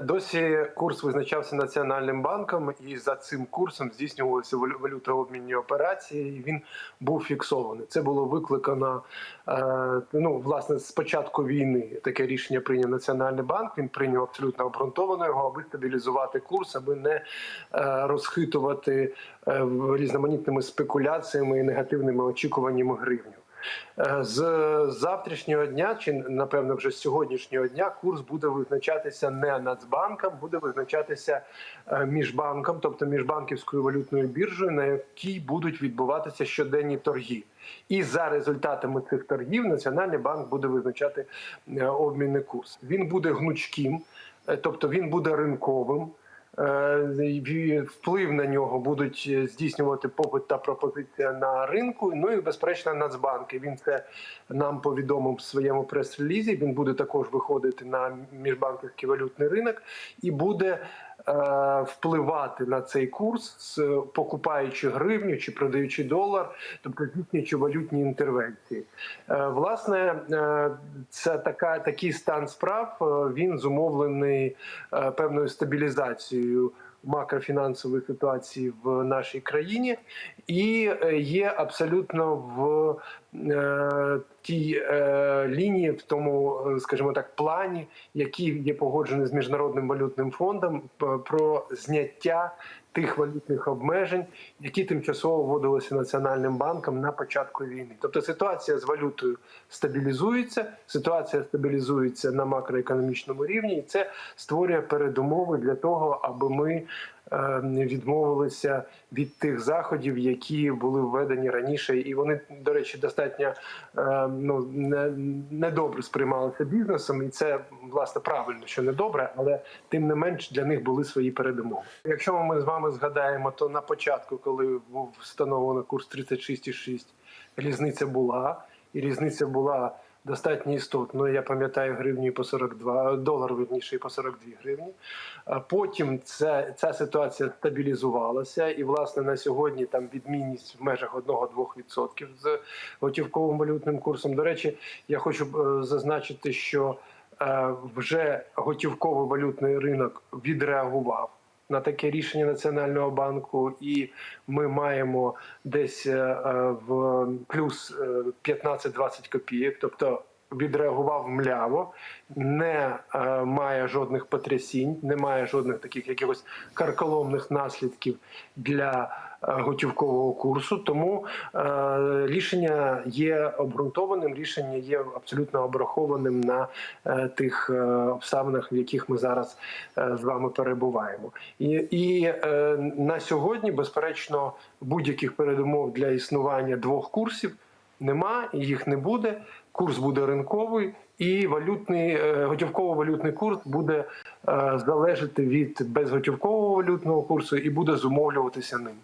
Досі курс визначався національним банком, і за цим курсом здійснювалися валю- валютообмінні операції. і Він був фіксований. Це було викликано е, ну власне з початку війни. Таке рішення прийняв Національний банк. Він прийняв абсолютно обґрунтовано його, аби стабілізувати курс, аби не е, розхитувати е, різноманітними спекуляціями і негативними очікуваннями гривню. Е, З завтрашнього дня, чи напевно вже з сьогоднішнього дня, курс буде визначатися не Нацбанком, буде визначатися е, міжбанком, тобто міжбанківською валютною біржею, на якій будуть відбуватися щоденні торги. І за результатами цих торгів Національний банк буде визначати е, обмінний курс. Він буде гнучким, тобто він буде ринковим. Е, Вплив на нього будуть е, здійснювати попит та пропозиція на ринку. Ну і безперечно, Нацбанки. Він це нам повідомив в своєму прес-релізі. Він буде також виходити на міжбанківський валютний ринок і буде впливати на цей курс, покупаючи гривню чи продаючи долар, тобто здійснюючи валютні інтервенції. Е, власне, е, це така такий стан справ. е, Він зумовлений е, певною стабілізацією макрофінансової ситуації в нашій країні, і е, є абсолютно в е, тій е, лінії, в тому, е, скажімо так, плані, який є погоджений з міжнародним валютним фондом про зняття тих валютних обмежень, які тимчасово вводилися національним банком на початку війни. Тобто ситуація з валютою стабілізується, ситуація стабілізується на макроекономічному рівні, і це створює передумови для того, аби ми е, відмовилися від тих заходів, які були введені раніше, і вони, до речі, достатньо е, ну не, недобре сприймалися бізнесом, і це власне правильно, що недобре, але тим не менш для них були свої передумови. Якщо ми з вами згадаємо, то на початку, коли був встановлено курс 36,6, різниця була, і різниця була достатньо істотною. Я пам'ятаю гривні по 42 долар, верніше, і по 42 гривні. Потім ця, ця ситуація стабілізувалася, і власне на сьогодні там відмінність в межах 1-2% з готівковим валютним курсом. До речі, я хочу е, зазначити, що е, вже готівковий валютний ринок відреагував. На таке рішення Національного банку, і ми маємо десь е, е, в плюс е, 15-20 копійок, тобто відреагував мляво, не е, має жодних потрясінь, не має жодних таких якихось карколомних наслідків для е, готівкового курсу. Тому е, рішення є обґрунтованим, рішення є абсолютно обрахованим на е, тих е, обставинах, в яких ми зараз е, з вами перебуваємо. І, і е, на сьогодні, безперечно, будь-яких передумов для існування двох курсів нема, їх не буде. Курс буде ринковий, і валютний е, готівково-валютний курс буде е, залежати від безготівкового валютного курсу і буде зумовлюватися ним.